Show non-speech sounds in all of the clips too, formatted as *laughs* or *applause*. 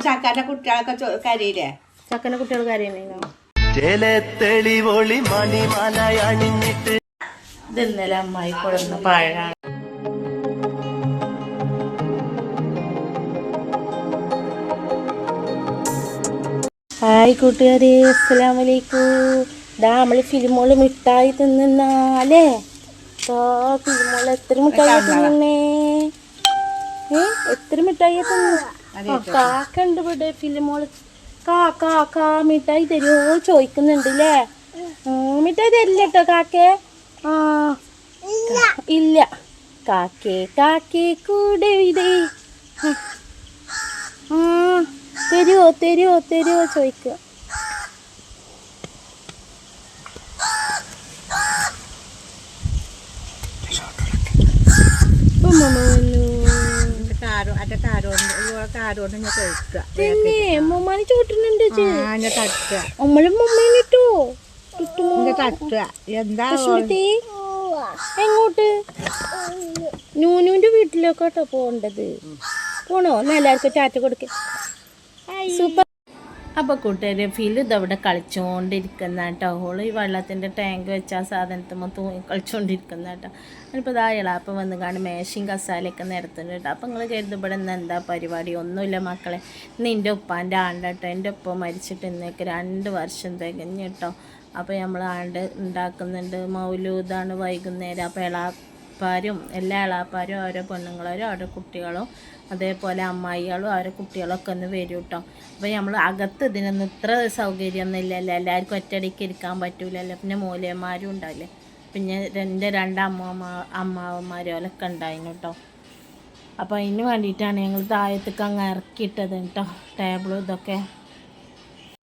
ചക്കാന്റെ കുട്ടികളൊക്കെ കരയില്ലേ? ചക്കന്റെ കുട്ടികൾ കരയുന്നോ ഇത് ഇന്നലെ അമ്മായി കൊടുന്ന പഴമാണ്. ഹായ് കൂട്ടുകാരെ അസ്സലാം വലൈക്കും ദാ നമ്മൾ ഫിലിമോൾ മിഠായി തിന്നാലേ ഫിലിമോൾ എത്ര മിഠായി തിന്നേ ഏ? എത്ര മിഠായി തിന്നു? കാക്ക ഉണ്ട് ഇവിടെ ഫിലിമോൾ കാക്ക കാ മിഠായി തരുമോ ചോദിക്കുന്നുണ്ട് അല്ലേ മിഠായി തരില്ല കേട്ടോ കാക്കേ. ആ. ഇല്ല. കാക്കേ കാക്കേ കൂടെ ഇതേ ആ. തരുമോ തരുമോ തരുമോ ചോദിക്കുക. കാരോ അന്റെ കാരോണ്ട് കാരോണ്ട് ഞാൻ കഴിക്കുക പിന്നെ മുമ്മാനെ ചോട്ടുന്നുണ്ട് ആ ഞാൻ തട്ടുക. നമ്മളെ മുമ്മേനിട്ടോ ഞാൻ തട്ടുക. എന്താ എങ്ങോട്ട്? നൂനുവിന്റെ വീട്ടിലേക്കോട്ടോ പോണ്ടത് പോണോ? എന്നാ എല്ലാവർക്കും ടാറ്റ കൊടുക്കേ. സൂപ്പർ. അപ്പൊ കൂട്ടുകാരെ ഫിൽ ഇതവിടെ കളിച്ചുകൊണ്ടിരിക്കുന്ന കേട്ടോ. ഓൾ ഈ വെള്ളത്തിന്റെ ടാങ്ക് വെച്ച ആ സാധനത്തുമ്പോൾ തൂങ്ങി കളിച്ചുകൊണ്ടിരിക്കുന്ന കേട്ടോ. അതിപ്പോ ഇതാ ഇളാപ്പം വന്ന് കാണും മേശയും കസാലയൊക്കെ നിരത്തുന്നുണ്ട് കേട്ടോ. അപ്പൊ നിങ്ങൾ കരുതും ഇവിടെ ഇന്ന് എന്താ പരിപാടി? ഒന്നുമില്ല മക്കളെ. ഇന്ന് എന്റെ ഉപ്പാന്റെ ആണ്ടട്ടോ എന്റെ ഉപ്പ മരിച്ചിട്ട് ഇന്നേക്ക് രണ്ട് വർഷം തികഞ്ഞു കേട്ടോ. അപ്പോൾ നമ്മൾ ആണ്ട് ഉണ്ടാക്കുന്നുണ്ട്. മൗലൂദാണ് വൈകുന്നേരം. അപ്പോൾ ഇളാപ്പാരും എല്ലാ ഇളാപ്പാരും ഓരോ പെണ്ണുങ്ങളും ഓരോ കുട്ടികളും അതേപോലെ അമ്മായികളും അവരെ കുട്ടികളൊക്കെ ഒന്ന് വരും കേട്ടോ അപ്പോൾ നമ്മൾ അകത്ത് ഇതിനൊന്നും ഇത്ര സൗകര്യമൊന്നും ഇല്ലല്ലോ എല്ലാവർക്കും ഒറ്റയടിക്ക് ഇരിക്കാൻ പറ്റൂലല്ലോ. പിന്നെ മൂലയന്മാരും ഉണ്ടാവില്ലേ? പിന്നെ എന്റെ രണ്ട് അമ്മമ്മ അമ്മാവന്മാരും അവരൊക്കെ ഉണ്ടായിരുന്നു കേട്ടോ അപ്പോൾ അതിന് വേണ്ടിയിട്ടാണ് ഞങ്ങൾ താഴത്തേക്ക് അങ്ങ് ഇറക്കിയിട്ടത് കേട്ടോ ടേബിളും ഇതൊക്കെ.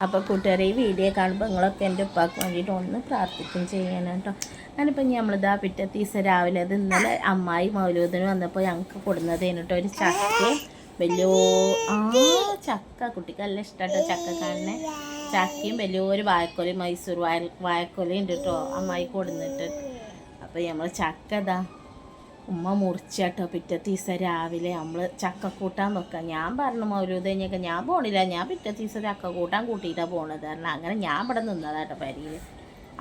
അപ്പോൾ കൂട്ടുകാരെ ഈ വീഡിയോ കാണുമ്പോൾ നിങ്ങളൊക്കെ എന്റെ ഉപ്പാക്ക് വേണ്ടിയിട്ട് ഒന്ന് പ്രാർത്ഥിക്കും ചെയ്യണം കേട്ടോ. ഞാനിപ്പോൾ നമ്മളിതാ പിറ്റത്തെ ദിവസം രാവിലെ അത് ഇന്നലെ അമ്മായി മൗലൂദിന് വന്നപ്പോൾ ഞങ്ങൾക്ക് കൊടുന്നതേനു കേട്ടോ ഒരു ചക്ക. വലിയ ആ ചക്ക കുട്ടിക്ക് നല്ല ഇഷ്ടമാട്ടോ ചക്ക കാണുന്നത് ചക്കയും വലിയൊരു വായക്കൊലയും മൈസൂർ വായ വായക്കൊലയും ഉണ്ട് കേട്ടോ അമ്മായി കൊടുന്നിട്ട്. അപ്പോൾ നമ്മൾ ചക്ക ഇതാ ഉമ്മ മുറിച്ചാട്ടോ പിറ്റത്തെ ദിവസം രാവിലെ നമ്മൾ ചക്ക കൂട്ടാൻ വെക്കാം. ഞാൻ പറഞ്ഞു മൗലൂദ് കഴിഞ്ഞൊക്കെ ഞാൻ പോണില്ല. ഞാൻ പിറ്റത്തെ ദിവസം ചക്ക കൂട്ടാൻ കൂട്ടിയിട്ടാണ് പോണത്. കാരണം അങ്ങനെ ഞാൻ ഇവിടെ നിന്നതാട്ടോ പരിയിൽ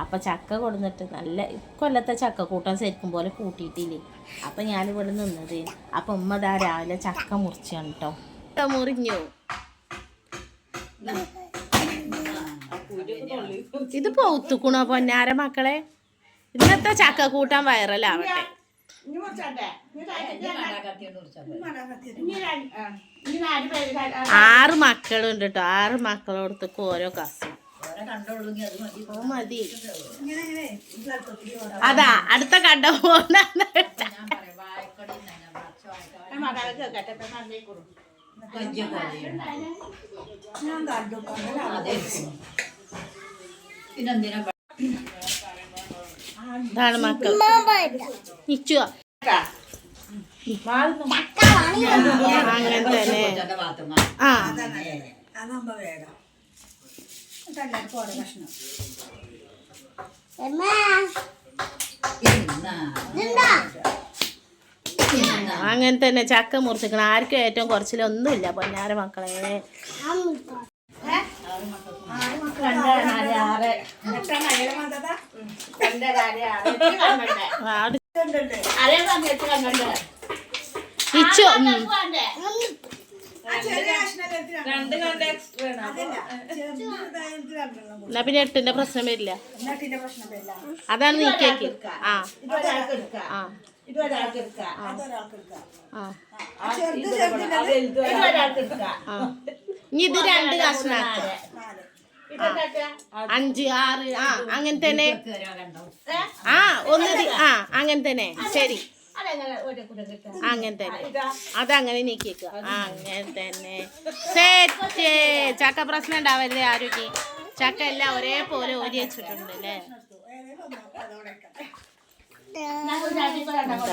അപ്പം ചക്ക കൊടുന്നിട്ട് നല്ല കൊല്ലത്തെ ചക്ക കൂട്ടാൻ ശരിക്കും പോലെ കൂട്ടിയിട്ടില്ലേ? അപ്പം ഞാനിവിടെ നിന്നത്. അപ്പം ഉമ്മ ഇതാ രാവിലെ ചക്ക മുറിച്ചാണ് കേട്ടോ മുറിഞ്ഞു. ഇത് പൗത്തുക്കുണോ പൊന്നാര മക്കളെ? ഇന്നത്തെ ചക്ക കൂട്ടാൻ വൈറലാവട്ടെ. ഇനി മുറിച്ചോട്ടെ? ആറ് മക്കളുണ്ട് കേട്ടോ ആറ് മക്കളോടത്തേക്ക് ഓരോ കസം. മതി. അതാ അടുത്ത കണ്ട പോണ ആ മകളെ കേൾക്കട്ടെ ഇപ്പൊ നന്നേ കൊടു. മക്കൾ നിച്ചു? അങ്ങനെ തന്നെ ആ അങ്ങനെ തന്നെ ചക്ക മുറിച്ചിക്കണം ആർക്കും ഏറ്റവും കുറച്ചിലൊന്നുമില്ല പൊന്നാര മക്കളെ ആറ്. എത്ര എന്നാ പിന്നെ എട്ടിന്റെ പ്രശ്നം വരില്ല. അതാണ് നീക്കി ആ. ഇത് ഒരാൾക്ക് എടുക്കാം. ആ. ആ. ഇനി ഇത് രണ്ട് കഷ്ണാക്ക? അഞ്ച് ആറ് ആ അങ്ങനെ തന്നെ. ആ ഒന്ന് ആ അങ്ങനെ തന്നെ. ശരി? അങ്ങനെ തന്നെ. അതങ്ങനെ നീക്കിക്കുക അങ്ങനെ തന്നെ. സെറ്റ്. ചക്ക പ്രശ്നം ഉണ്ടാവല്ലേ ആരോഗ്യം. ചക്ക എല്ലാം ഒരേപോലെ ഓരി വെച്ചിട്ടുണ്ട് അല്ലേ.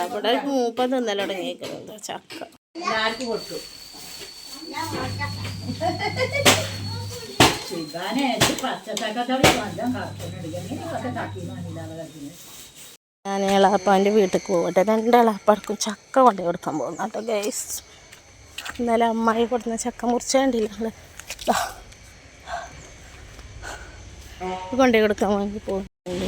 അവിടെ മൂപ്പത് തിന്നൽ തുടങ്ങിയേക്കുന്നത് ചക്ക. എല്ലാവർക്കും കൊടുത്തു. *laughs* ഞാൻ ഇളാപ്പാന്റെ വീട്ടിൽ പോകട്ടെ രണ്ട് ഇളാപ്പാർക്കും ചക്ക കൊണ്ടു കൊടുക്കാൻ പോകുന്നു കേട്ടോ ഗൈസ് ഇന്നലെ അമ്മായി കൊടുക്കുന്ന ചക്ക മുറിച്ച കൊണ്ടേ കൊടുക്കാൻ വേണ്ടി പോകുന്നുണ്ട്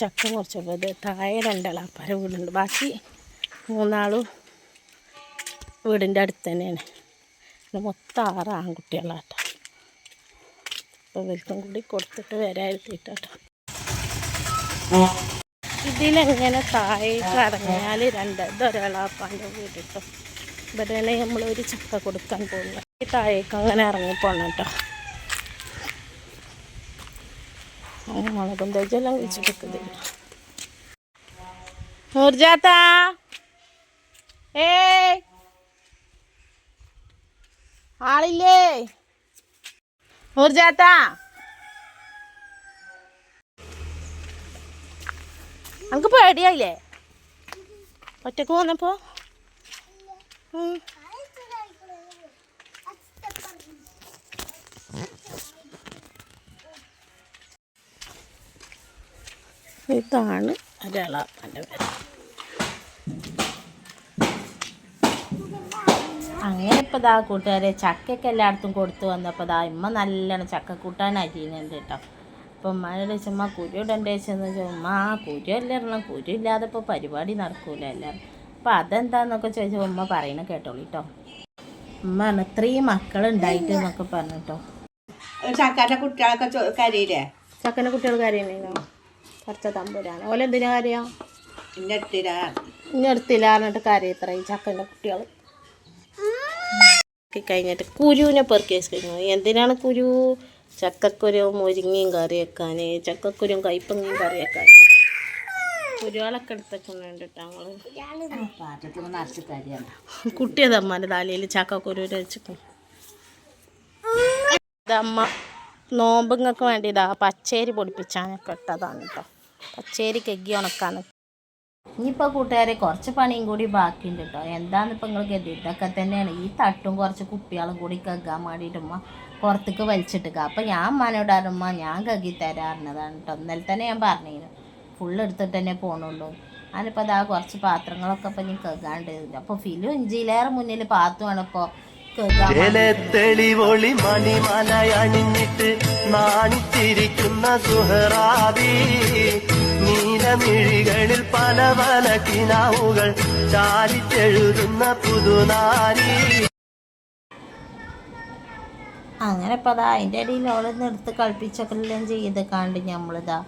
ചക്ക മുറിച്ചപ്പോൾ ഇത് താഴെ രണ്ടാളാപ്പാര വീടുണ്ട്. ബാക്കി മൂന്നാളും വീടിന്റെ അടുത്ത് തന്നെയാണ്. മൊത്തം ആറ് ആൺകുട്ടികളാട്ടോ. അപ്പോൾ ഇവർക്കും കൂടി കൊടുത്തിട്ട് വരാതിട്ടാട്ടോ ഇതിലെങ്ങനെ താഴേക്ക് ഇറങ്ങിയാൽ രണ്ട് ഇതൊരാളാപ്പാന്റെ വീട് കേട്ടോ നമ്മൾ ഒരു ചക്ക കൊടുക്കാൻ പോകുന്നത്. ഈ താഴേക്ക് അങ്ങനെ ഇറങ്ങി പോകണം കേട്ടോ മുളകും തേച്ചെല്ലാം വെച്ചിട്ടൊക്കെ നൂർജാത്ത. ഏ ആളില്ലേ? നൂർജാത്ത. നമുക്ക് പേടിയായില്ലേ? ഒറ്റയ്ക്ക് പോന്നപ്പോ ഇതാണ് ഒരാളാപ്പാന്റെ പേര്. അങ്ങനെ ഇപ്പോൾ ഇതാ കൂട്ടുകാരെ ചക്കയൊക്കെ എല്ലായിടത്തും കൊടുത്തു വന്നപ്പോൾ ഇതാ ഇമ്മ നല്ലോണം ചക്ക കൂട്ടാൻ അരിയുന്നുണ്ട് കേട്ടോ. അപ്പം ഉമ്മാനോട് ചുമ കുരു ഇടണ്ടേ? ചെന്ന് ചുമ്മാ ആ കുരു എല്ലാം കുരു ഇല്ലാതെ ഇപ്പോൾ പരിപാടി നടക്കൂല എല്ലാവരും അപ്പം അതെന്താന്നൊക്കെ ചോദിച്ചാൽ ഉമ്മ പറയണ കേട്ടോളൂ കേട്ടോ. ഉമ്മ പറഞ്ഞു ഇത്രയും മക്കളുണ്ടായിട്ട് എന്നൊക്കെ പറഞ്ഞു കേട്ടോ. ചക്കാന്റെ കുട്ടികളൊക്കെ കരയില്ലേ? ചക്കന്റെ കുട്ടികൾ കാര്യമാണോ കുറച്ച തമ്പുരാൻ. ഓല എന്തിനാ കാര്യം? ഇന്റെ അടുത്തിരാ ഇനി എടുത്തില്ല പറഞ്ഞിട്ട് കാര്യം ഇത്രയും ചക്കന്റെ കുട്ടികൾ. കഴിഞ്ഞിട്ട് കുരുവിനെ പെറുക്കി കഴിഞ്ഞു. എന്തിനാണ് കുരു? ചക്കക്കുരു മുരിങ്ങയും കറി വെക്കാൻ. ചക്കക്കുരും കയ്പങ്ങയും കറി വെക്കാൻ. കുരുവാളൊക്കെ എടുത്തൊക്കെ കുട്ടിയത് അമ്മാന്റെ താലിയിൽ നിറച്ച് കരിയാണ് കുട്ടിയതമ്മന്റെ തലയിൽ ചക്കക്കുരു വെച്ചിക്കും ഇതമ്മ നോമ്പുങ്ങൾക്ക് വേണ്ടി ഇതാ പച്ചേരി പൊടിപ്പിച്ചാനൊക്കെ ഇട്ടതാണ് കേട്ടോ പച്ചേരി കെഗ്ഗി ഉണക്കാന്ന്. ഇനിയിപ്പോൾ കൂട്ടുകാരെ കുറച്ച് പണിയും കൂടി ബാക്കിയുണ്ട് കേട്ടോ എന്താന്നിപ്പോൾ നിങ്ങൾ കരുതി ഇതൊക്കെ തന്നെയാണ്. ഈ തട്ടും കുറച്ച് കുപ്പികളും കൂടി കഗ്ഗാൻ വേണ്ടിയിട്ടുമ്മ പുറത്തേക്ക് വലിച്ചിട്ടുക അപ്പം ഞാൻ മനോടാറുമ്മ ഞാൻ കഗ്ഗി തരാറുന്നതാണ് കേട്ടോ ഇന്നലെ തന്നെ ഞാൻ പറഞ്ഞിരുന്നു ഫുള്ള് എടുത്തിട്ട് തന്നെ പോകണുള്ളൂ ഞാനിപ്പോൾ അതാ കുറച്ച് പാത്രങ്ങളൊക്കെ ഇപ്പം ഇനി കഗ്ഗാണ്ട്. അപ്പോൾ ഫിലു ഇഞ്ചിയിലേറെ മുന്നിൽ പാത്തുമാണ് അണിഞ്ഞിട്ട് മണിമലയണിഞ്ഞിട്ട് നാണിച്ചിരിക്കുന്ന സുഹറാബി നീലമിഴികളിൽ പല പല കിനാവുകൾ ചാലിച്ചെഴുതുന്ന പുതുനാരി. അങ്ങനെ ഇപ്പം അതാ അതിന്റെ ഇടയിൽ അവളെ നിർത്തി കളിപ്പിച്ചൊക്കെല്ലാം ചെയ്ത് കണ്ട് നമ്മളിതാ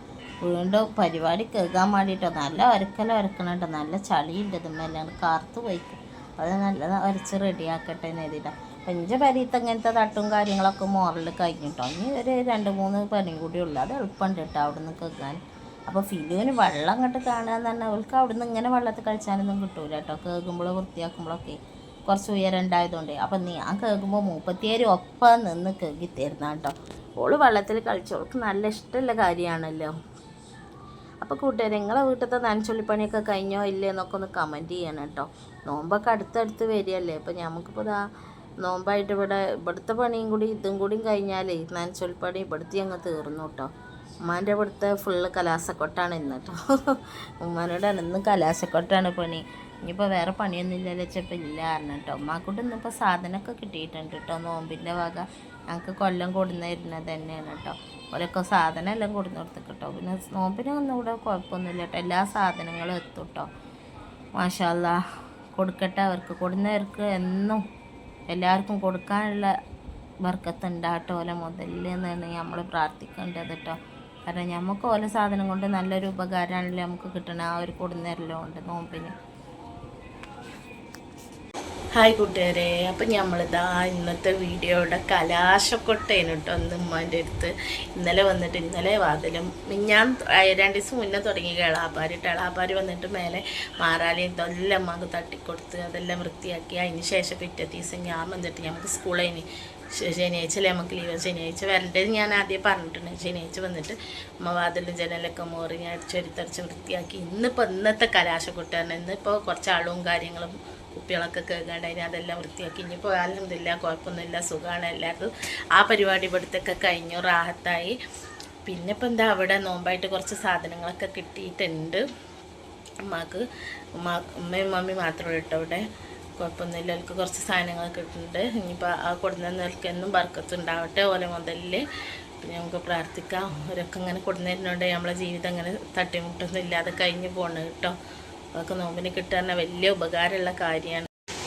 വീണ്ടും പരിപാടി കേൾക്കാൻ വേണ്ടിയിട്ടോ നല്ല ഒരക്കല ഒരക്കണം കേട്ടോ നല്ല ചളിയുണ്ട്. ഇതുമെല്ലാം കാർത്ത് പോയിക്കും അത് നല്ല അരച്ച് റെഡിയാക്കട്ടെ എന്ന് എഴുതിയിട്ട് അപ്പം എന്റെ പരീത്ത് അങ്ങനത്തെ തട്ടും കാര്യങ്ങളൊക്കെ മോറൽ കഴിഞ്ഞിട്ടോ ഇനി ഒരു രണ്ട് മൂന്ന് പനി കൂടി ഉള്ളു. അത് എളുപ്പമുണ്ട് കേട്ടോ അവിടെ നിന്ന് കേൾക്കാൻ. അപ്പോൾ ഫിലുവിന് വെള്ളം അങ്ങോട്ട് കാണുക എന്ന് പറഞ്ഞാൽ അവൾക്ക് അവിടെ നിന്ന് ഇങ്ങനെ വെള്ളത്തിൽ കഴിച്ചാനൊന്നും കിട്ടൂല കേട്ടോ കേൾക്കുമ്പോൾ വൃത്തിയാക്കുമ്പോഴൊക്കെ കുറച്ച് ഉയരം ഉണ്ടായതുകൊണ്ട്. അപ്പം ഞാൻ കേൾക്കുമ്പോൾ മൂപ്പത്തിയേര് ഒപ്പം നിന്ന് കേൾക്കി തരുന്ന കേട്ടോ ഓൾ വെള്ളത്തിൽ കളിച്ചോൾക്ക് നല്ല ഇഷ്ടമുള്ള കാര്യമാണല്ലോ. അപ്പോൾ കൂട്ടുകാർ നിങ്ങളെ വീട്ടിലത്തെ നനച്ചുള്ളിപ്പണിയൊക്കെ കഴിഞ്ഞോ ഇല്ലേ എന്നൊക്കെ ഒന്ന് കമന്റ് ചെയ്യണം കേട്ടോ. നോമ്പൊക്കെ അടുത്തടുത്ത് വരികയല്ലേ അപ്പോൾ നമുക്കിപ്പോൾ ഇതാ നോമ്പായിട്ട് ഇവിടെ ഇവിടുത്തെ പണിയും കൂടി ഇതും കൂടിയും കഴിഞ്ഞാലേ നനച്ചുള്ളിപ്പണി ഇവിടുത്തെ അങ്ങ് തീർന്നു കേട്ടോ. ഉമ്മാന്റെ ഇവിടുത്തെ ഫുള്ള് കലാസക്കൊട്ടാണ് ഇന്ന് കേട്ടോ. ഉമ്മാനോടാണ് ഇന്ന് കലാസക്കൊട്ടാണ് പണി. ഇനിയിപ്പോൾ വേറെ പണിയൊന്നും ഇല്ലല്ലോ വെച്ചപ്പോൾ ഇല്ല പറഞ്ഞു കേട്ടോ. ഉമ്മാക്കൂട്ട് ഇന്നിപ്പോൾ സാധനമൊക്കെ കിട്ടിയിട്ടുണ്ട് കേട്ടോ നോമ്പിന്റെ വക. ഞങ്ങൾക്ക് കൊല്ലം കൊടുന്നിരുന്നത് തന്നെയാണ് കേട്ടോ. ഓരൊക്കെ സാധനം എല്ലാം കൊടുന്ന് കൊടുത്ത് കേട്ടോ പിന്നെ നോമ്പിന് ഒന്നുകൂടെ കുഴപ്പമൊന്നുമില്ല കേട്ടോ. എല്ലാ സാധനങ്ങളും എത്തും കേട്ടോ മാഷാല്ല കൊടുക്കട്ടെ. അവർക്ക് കൊടുന്നവർക്ക് എന്നും എല്ലാവർക്കും കൊടുക്കാനുള്ള ബർക്കത്ത് ഉണ്ടാകട്ടെ ഓല മുതലെന്ന് നമ്മൾ പ്രാർത്ഥിക്കേണ്ടത് കേട്ടോ. കാരണം നമുക്ക് ഓല സാധനം കൊണ്ട് നല്ലൊരു ഉപകാരമാണല്ലോ നമുക്ക് കിട്ടണ ആ ഒരു കൊടുന്നേരല്ലോ ഉണ്ട് നോമ്പിന്. ഹായ് കൂട്ടുകാരെ. അപ്പം നമ്മളിതാ ഇന്നത്തെ വീഡിയോയുടെ കലാശക്കൊട്ടേനു കേട്ടോ ഒന്ന് ഉമ്മാന്റെ അടുത്ത്. ഇന്നലെ വന്നിട്ട് ഇന്നലെ വാതിലും ഞാൻ രണ്ട് ദിവസം മുന്നേ തുടങ്ങി കേളാപ്പാരി കേളാപ്പാരി വന്നിട്ട് മേലെ മാറാലി ഇതെല്ലാം അമ്മയ്ക്ക് തട്ടിക്കൊടുത്ത് അതെല്ലാം വൃത്തിയാക്കി. അതിന് ശേഷം പിറ്റേ ദിവസം ഞാൻ വന്നിട്ട് നമുക്ക് സ്കൂളിൽ ശനിയാഴ്ച അല്ലേ നമുക്ക് ലീവ് ശനിയാഴ്ച വരേണ്ടത് ഞാൻ ആദ്യം പറഞ്ഞിട്ടുണ്ട്. ശനിയാഴ്ച വന്നിട്ട് അമ്മ വാതിലും ജനലൊക്കെ മോറി ഞാൻ അടിച്ചൊരുത്തടിച്ച് വൃത്തിയാക്കി. ഇന്നിപ്പോൾ ഇന്നത്തെ കലാശക്കൊട്ടാണ് ഇന്നിപ്പോൾ കുറച്ച് ആളും കാര്യങ്ങളും കുപ്പികളൊക്കെ കേൾക്കാണ്ടായി അതെല്ലാം വൃത്തിയാക്കി. ഇനിയിപ്പോൾ അല്ലെന്നില്ല കുഴപ്പമൊന്നുമില്ല സുഖമാണ് എല്ലാവർക്കും. ആ പരിപാടി ഇവിടുത്തൊക്കെ കഴിഞ്ഞു റാഹത്തായി. പിന്നെ ഇപ്പം എന്താ അവിടെ നോമ്പായിട്ട് കുറച്ച് സാധനങ്ങളൊക്കെ കിട്ടിയിട്ടുണ്ട്. ഉമ്മാക്ക് ഉമ്മ ഉമ്മയും മമ്മി മാത്രമേ കേട്ടോ അവിടെ കുഴപ്പമൊന്നുമില്ല അവർക്ക് കുറച്ച് സാധനങ്ങളൊക്കെ കിട്ടുന്നുണ്ട് ഇനിയിപ്പോൾ ആ കൊടുക്കുന്നവർക്ക് എന്നും ബർക്കത്തുണ്ടാവട്ടെ ഓരോ മുതലിൽ പിന്നെ നമുക്ക് പ്രാർത്ഥിക്കാം. അവരൊക്കെ ഇങ്ങനെ കൊടുന്നതിനോണ്ട് നമ്മളെ ജീവിതം അങ്ങനെ തട്ടിമുട്ടൊന്നും ഇല്ലാതെ കഴിഞ്ഞ് പോകണം കേട്ടോ. അതൊക്കെ നോമ്പിന് കിട്ടുന്ന വലിയ ഉപകാരമുള്ള കാര്യമാണ്.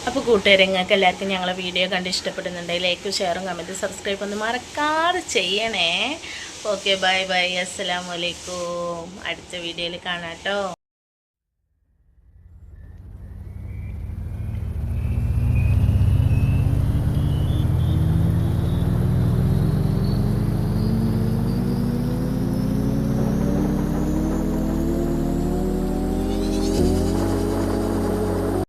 അപ്പോൾ കൂട്ടുകാരെ നിങ്ങൾക്ക് എല്ലാവർക്കും ഞങ്ങളെ വീഡിയോ കണ്ട് ഇഷ്ടപ്പെടുന്നുണ്ടെങ്കിൽ ലൈക്കും ഷെയറും കമന്റും സബ്സ്ക്രൈബ് ഒന്നും മറക്കാതെ ചെയ്യണേ. ഓക്കെ ബൈ ബൈ അസ്സലാമലൈക്കും അടുത്ത വീഡിയോയിൽ കാണാം കേട്ടോ